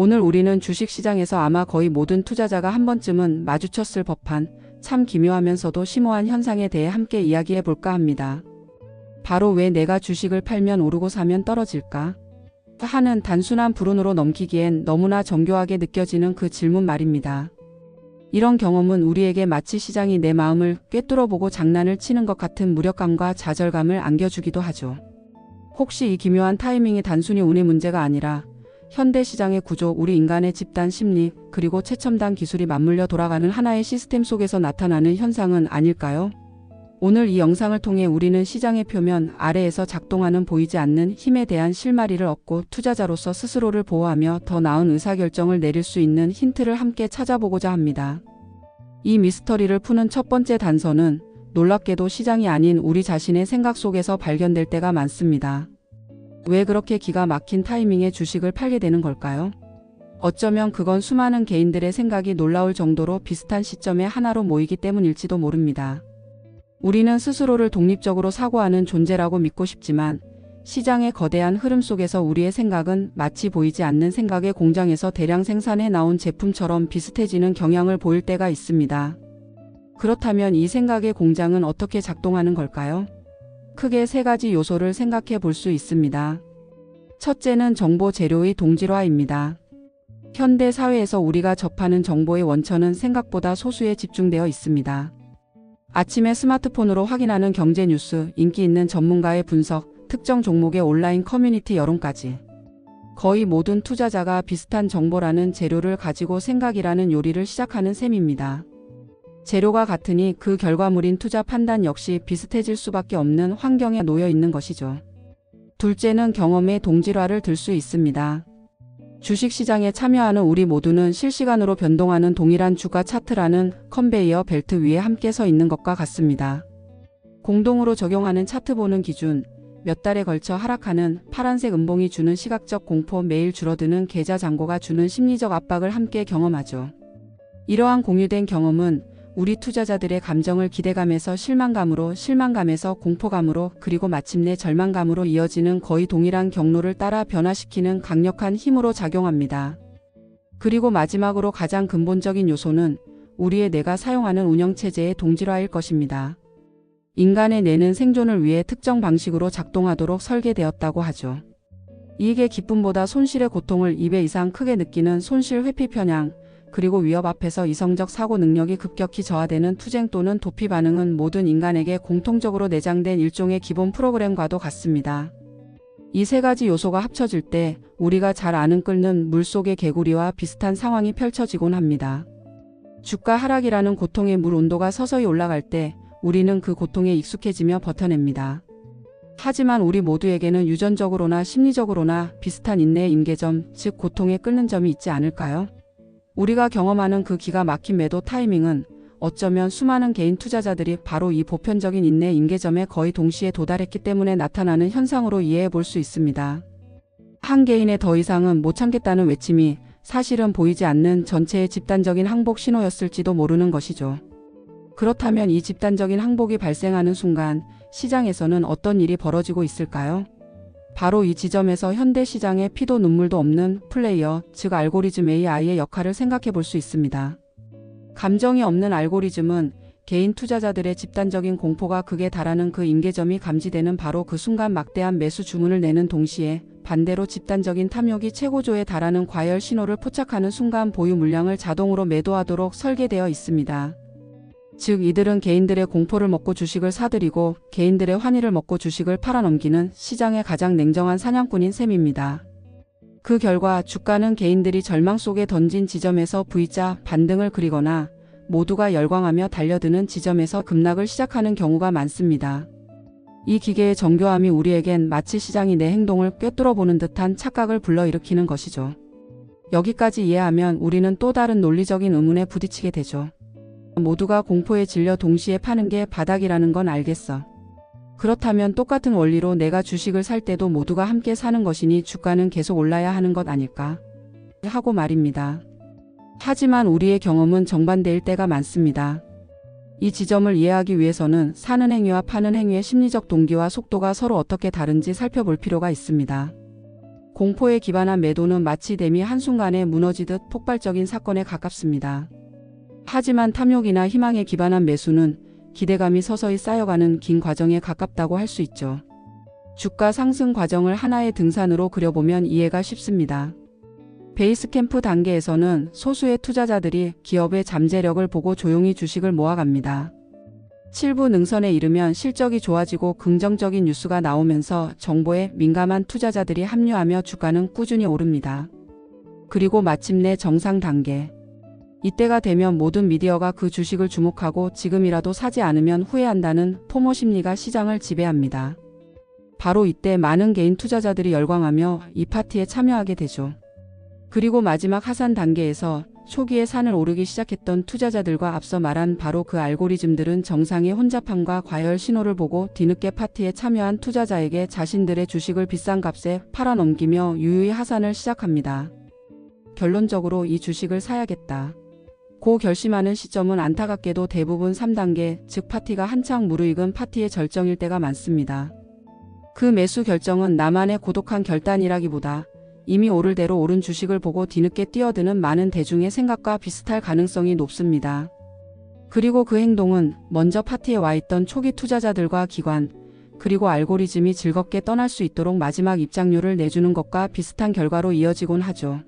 오늘 우리는 주식시장에서 아마 거의 모든 투자자가 한 번쯤은 마주쳤을 법한 참 기묘하면서도 심오한 현상에 대해 함께 이야기해 볼까 합니다. 바로 왜 내가 주식을 팔면 오르고 사면 떨어질까? 하는 단순한 불운으로 넘기기엔 너무나 정교하게 느껴지는 그 질문 말입니다. 이런 경험은 우리에게 마치 시장이 내 마음을 꿰뚫어보고 장난을 치는 것 같은 무력감과 좌절감을 안겨주기도 하죠. 혹시 이 기묘한 타이밍이 단순히 운의 문제가 아니라 현대 시장의 구조, 우리 인간의 집단 심리, 그리고 최첨단 기술이 맞물려 돌아가는 하나의 시스템 속에서 나타나는 현상은 아닐까요? 오늘 이 영상을 통해 우리는 시장의 표면 아래에서 작동하는 보이지 않는 힘에 대한 실마리를 얻고 투자자로서 스스로를 보호하며 더 나은 의사결정을 내릴 수 있는 힌트를 함께 찾아보고자 합니다. 이 미스터리를 푸는 첫 번째 단서는 놀랍게도 시장이 아닌 우리 자신의 생각 속에서 발견될 때가 많습니다. 왜 그렇게 기가 막힌 타이밍에 주식을 팔게 되는 걸까요? 어쩌면 그건 수많은 개인들의 생각이 놀라울 정도로 비슷한 시점에 하나로 모이기 때문일지도 모릅니다. 우리는 스스로를 독립적으로 사고하는 존재라고 믿고 싶지만 시장의 거대한 흐름 속에서 우리의 생각은 마치 보이지 않는 생각의 공장에서 대량 생산해 나온 제품처럼 비슷해지는 경향을 보일 때가 있습니다. 그렇다면 이 생각의 공장은 어떻게 작동하는 걸까요? 크게 세 가지 요소를 생각해 볼 수 있습니다. 첫째는 정보 재료의 동질화입니다. 현대 사회에서 우리가 접하는 정보의 원천은 생각보다 소수에 집중되어 있습니다. 아침에 스마트폰으로 확인하는 경제 뉴스, 인기 있는 전문가의 분석, 특정 종목의 온라인 커뮤니티 여론까지. 거의 모든 투자자가 비슷한 정보라는 재료를 가지고 생각이라는 요리를 시작하는 셈입니다. 재료가 같으니 그 결과물인 투자 판단 역시 비슷해질 수밖에 없는 환경에 놓여 있는 것이죠. 둘째는 경험의 동질화를 들 수 있습니다. 주식시장에 참여하는 우리 모두는 실시간으로 변동하는 동일한 주가 차트라는 컨베이어 벨트 위에 함께 서 있는 것과 같습니다. 공동으로 적용하는 차트 보는 기준, 몇 달에 걸쳐 하락하는 파란색 음봉이 주는 시각적 공포 매일 줄어드는 계좌 잔고가 주는 심리적 압박을 함께 경험하죠. 이러한 공유된 경험은 우리 투자자들의 감정을 기대감에서 실망감으로 실망감에서 공포감으로 그리고 마침내 절망감으로 이어지는 거의 동일한 경로를 따라 변화시키는 강력한 힘으로 작용합니다. 그리고 마지막으로 가장 근본적인 요소는 우리의 뇌가 사용하는 운영체제의 동질화일 것입니다. 인간의 뇌는 생존을 위해 특정 방식으로 작동하도록 설계되었다고 하죠. 이익의 기쁨보다 손실의 고통을 2배 이상 크게 느끼는 손실 회피 편향, 그리고 위협 앞에서 이성적 사고 능력이 급격히 저하되는 투쟁 또는 도피 반응은 모든 인간에게 공통적으로 내장된 일종의 기본 프로그램과도 같습니다. 이 세 가지 요소가 합쳐질 때 우리가 잘 아는 끓는 물속의 개구리와 비슷한 상황이 펼쳐지곤 합니다. 주가 하락이라는 고통의 물 온도가 서서히 올라갈 때 우리는 그 고통에 익숙해지며 버텨냅니다. 하지만 우리 모두에게는 유전적으로나 심리적으로나 비슷한 인내의 임계점, 즉 고통에 끓는 점이 있지 않을까요? 우리가 경험하는 그 기가 막힌 매도 타이밍은 어쩌면 수많은 개인 투자자들이 바로 이 보편적인 인내 임계점에 거의 동시에 도달했기 때문에 나타나는 현상으로 이해해 볼 수 있습니다. 한 개인의 더 이상은 못 참겠다는 외침이 사실은 보이지 않는 전체의 집단적인 항복 신호였을지도 모르는 것이죠. 그렇다면 이 집단적인 항복이 발생하는 순간 시장에서는 어떤 일이 벌어지고 있을까요? 바로 이 지점에서 현대 시장의 피도 눈물도 없는 플레이어, 즉 알고리즘 AI의 역할을 생각해 볼 수 있습니다. 감정이 없는 알고리즘은 개인 투자자들의 집단적인 공포가 극에 달하는 그 임계점이 감지되는 바로 그 순간 막대한 매수 주문을 내는 동시에 반대로 집단적인 탐욕이 최고조에 달하는 과열 신호를 포착하는 순간 보유 물량을 자동으로 매도하도록 설계되어 있습니다. 즉 이들은 개인들의 공포를 먹고 주식을 사들이고 개인들의 환희를 먹고 주식을 팔아넘기는 시장의 가장 냉정한 사냥꾼인 셈입니다. 그 결과 주가는 개인들이 절망 속에 던진 지점에서 V자 반등을 그리거나 모두가 열광하며 달려드는 지점에서 급락을 시작하는 경우가 많습니다. 이 기계의 정교함이 우리에겐 마치 시장이 내 행동을 꿰뚫어 보는 듯한 착각을 불러일으키는 것이죠. 여기까지 이해하면 우리는 또 다른 논리적인 의문에 부딪히게 되죠. 모두가 공포에 질려 동시에 파는 게 바닥이라는 건 알겠어. 그렇다면 똑같은 원리로 내가 주식을 살 때도 모두가 함께 사는 것이니 주가는 계속 올라야 하는 것 아닐까? 하고 말입니다. 하지만 우리의 경험은 정반대일 때가 많습니다. 이 지점을 이해하기 위해서는 사는 행위와 파는 행위의 심리적 동기와 속도가 서로 어떻게 다른지 살펴볼 필요가 있습니다. 공포에 기반한 매도는 마치 댐이 한순간에 무너지듯 폭발적인 사건에 가깝습니다. 하지만 탐욕이나 희망에 기반한 매수는 기대감이 서서히 쌓여가는 긴 과정에 가깝다고 할 수 있죠. 주가 상승 과정을 하나의 등산으로 그려보면 이해가 쉽습니다. 베이스 캠프 단계에서는 소수의 투자자들이 기업의 잠재력을 보고 조용히 주식을 모아갑니다. 7부 능선에 이르면 실적이 좋아지고 긍정적인 뉴스가 나오면서 정보에 민감한 투자자들이 합류하며 주가는 꾸준히 오릅니다. 그리고 마침내 정상 단계. 이때가 되면 모든 미디어가 그 주식을 주목하고 지금이라도 사지 않으면 후회한다는 포모 심리가 시장을 지배합니다. 바로 이때 많은 개인 투자자들이 열광하며 이 파티에 참여하게 되죠. 그리고 마지막 하산 단계에서 초기에 산을 오르기 시작했던 투자자들과 앞서 말한 바로 그 알고리즘들은 정상의 혼잡함과 과열 신호를 보고 뒤늦게 파티에 참여한 투자자에게 자신들의 주식을 비싼 값에 팔아넘기며 유유히 하산을 시작합니다. 결론적으로 이 주식을 사야겠다. 고 결심하는 시점은 안타깝게도 대부분 3단계, 즉 파티가 한창 무르익은 파티의 절정일 때가 많습니다. 그 매수 결정은 나만의 고독한 결단이라기보다 이미 오를 대로 오른 주식을 보고 뒤늦게 뛰어드는 많은 대중의 생각과 비슷할 가능성이 높습니다. 그리고 그 행동은 먼저 파티에 와 있던 초기 투자자들과 기관, 그리고 알고리즘이 즐겁게 떠날 수 있도록 마지막 입장료를 내주는 것과 비슷한 결과로 이어지곤 하죠.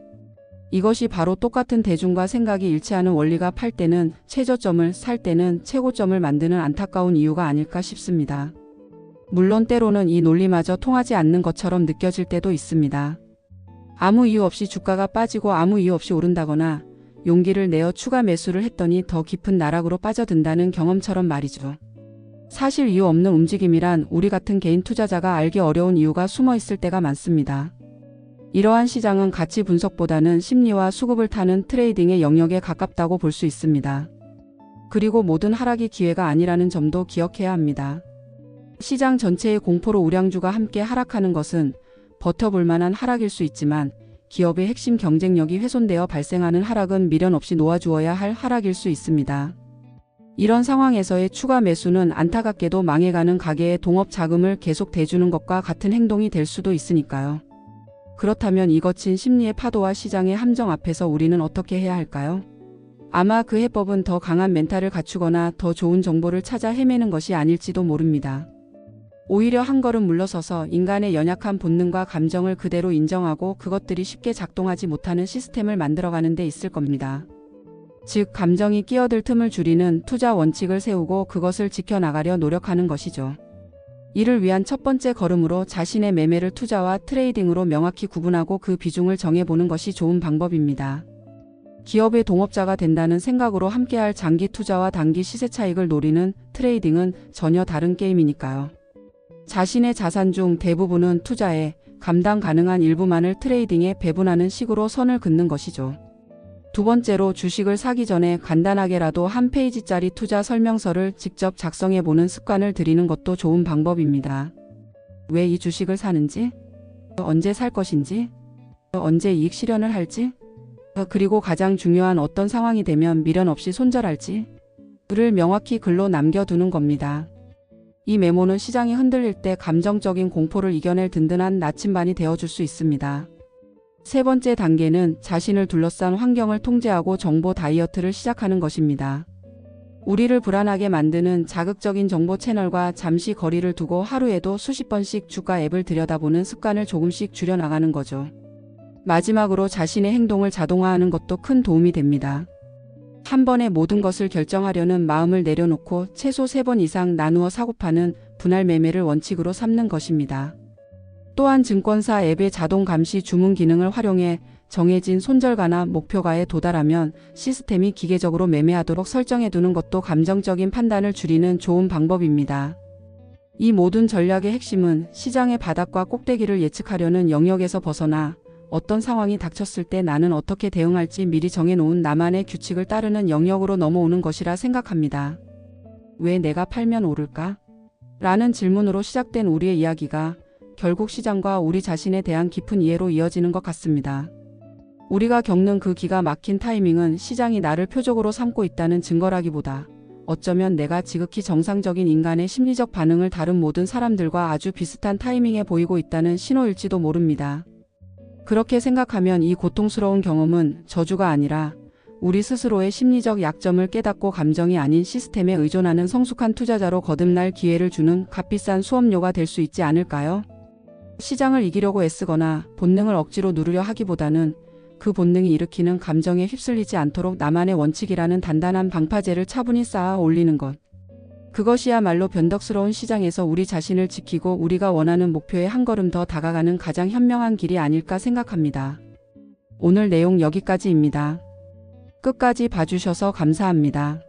이것이 바로 똑같은 대중과 생각이 일치하는 원리가 팔 때는 최저점을 살 때는 최고점을 만드는 안타까운 이유가 아닐까 싶습니다. 물론 때로는 이 논리마저 통하지 않는 것처럼 느껴질 때도 있습니다. 아무 이유 없이 주가가 빠지고 아무 이유 없이 오른다거나 용기를 내어 추가 매수를 했더니 더 깊은 나락으로 빠져든다는 경험처럼 말이죠. 사실 이유 없는 움직임이란 우리 같은 개인 투자자가 알기 어려운 이유가 숨어 있을 때가 많습니다. 이러한 시장은 가치 분석보다는 심리와 수급을 타는 트레이딩의 영역에 가깝다고 볼 수 있습니다. 그리고 모든 하락이 기회가 아니라는 점도 기억해야 합니다. 시장 전체의 공포로 우량주가 함께 하락하는 것은 버텨볼 만한 하락일 수 있지만 기업의 핵심 경쟁력이 훼손되어 발생하는 하락은 미련 없이 놓아주어야 할 하락일 수 있습니다. 이런 상황에서의 추가 매수는 안타깝게도 망해가는 가게의 동업 자금을 계속 대주는 것과 같은 행동이 될 수도 있으니까요. 그렇다면 이 거친 심리의 파도와 시장의 함정 앞에서 우리는 어떻게 해야 할까요? 아마 그 해법은 더 강한 멘탈을 갖추거나 더 좋은 정보를 찾아 헤매는 것이 아닐지도 모릅니다. 오히려 한 걸음 물러서서 인간의 연약한 본능과 감정을 그대로 인정하고 그것들이 쉽게 작동하지 못하는 시스템을 만들어가는 데 있을 겁니다. 즉, 감정이 끼어들 틈을 줄이는 투자 원칙을 세우고 그것을 지켜나가려 노력하는 것이죠. 이를 위한 첫 번째 걸음으로 자신의 매매를 투자와 트레이딩으로 명확히 구분하고 그 비중을 정해보는 것이 좋은 방법입니다. 기업의 동업자가 된다는 생각으로 함께할 장기 투자와 단기 시세 차익을 노리는 트레이딩은 전혀 다른 게임이니까요. 자신의 자산 중 대부분은 투자에 감당 가능한 일부만을 트레이딩에 배분하는 식으로 선을 긋는 것이죠. 두 번째로 주식을 사기 전에 간단하게라도 한 페이지짜리 투자 설명서를 직접 작성해 보는 습관을 들이는 것도 좋은 방법입니다. 왜 이 주식을 사는지, 언제 살 것인지, 언제 이익 실현을 할지, 그리고 가장 중요한 어떤 상황이 되면 미련 없이 손절할지, 를 명확히 글로 남겨두는 겁니다. 이 메모는 시장이 흔들릴 때 감정적인 공포를 이겨낼 든든한 나침반이 되어줄 수 있습니다. 세 번째 단계는 자신을 둘러싼 환경을 통제하고 정보 다이어트를 시작하는 것입니다. 우리를 불안하게 만드는 자극적인 정보 채널과 잠시 거리를 두고 하루에도 수십 번씩 주가 앱을 들여다보는 습관을 조금씩 줄여나가는 거죠. 마지막으로 자신의 행동을 자동화하는 것도 큰 도움이 됩니다. 한 번에 모든 것을 결정하려는 마음을 내려놓고 최소 세 번 이상 나누어 사고파는 분할 매매를 원칙으로 삼는 것입니다. 또한 증권사 앱의 자동 감시 주문 기능을 활용해 정해진 손절가나 목표가에 도달하면 시스템이 기계적으로 매매하도록 설정해 두는 것도 감정적인 판단을 줄이는 좋은 방법입니다. 이 모든 전략의 핵심은 시장의 바닥과 꼭대기를 예측하려는 영역에서 벗어나 어떤 상황이 닥쳤을 때 나는 어떻게 대응할지 미리 정해놓은 나만의 규칙을 따르는 영역으로 넘어오는 것이라 생각합니다. 왜 내가 팔면 오를까? 라는 질문으로 시작된 우리의 이야기가 결국 시장과 우리 자신에 대한 깊은 이해로 이어지는 것 같습니다. 우리가 겪는 그 기가 막힌 타이밍은 시장이 나를 표적으로 삼고 있다는 증거라기보다 어쩌면 내가 지극히 정상적인 인간의 심리적 반응을 다른 모든 사람들과 아주 비슷한 타이밍에 보이고 있다는 신호일지도 모릅니다. 그렇게 생각하면 이 고통스러운 경험은 저주가 아니라 우리 스스로의 심리적 약점을 깨닫고 감정이 아닌 시스템에 의존하는 성숙한 투자자로 거듭날 기회를 주는 값비싼 수업료가 될 수 있지 않을까요? 시장을 이기려고 애쓰거나 본능을 억지로 누르려 하기보다는 그 본능이 일으키는 감정에 휩쓸리지 않도록 나만의 원칙이라는 단단한 방파제를 차분히 쌓아 올리는 것. 그것이야말로 변덕스러운 시장에서 우리 자신을 지키고 우리가 원하는 목표에 한 걸음 더 다가가는 가장 현명한 길이 아닐까 생각합니다. 오늘 내용 여기까지입니다. 끝까지 봐주셔서 감사합니다.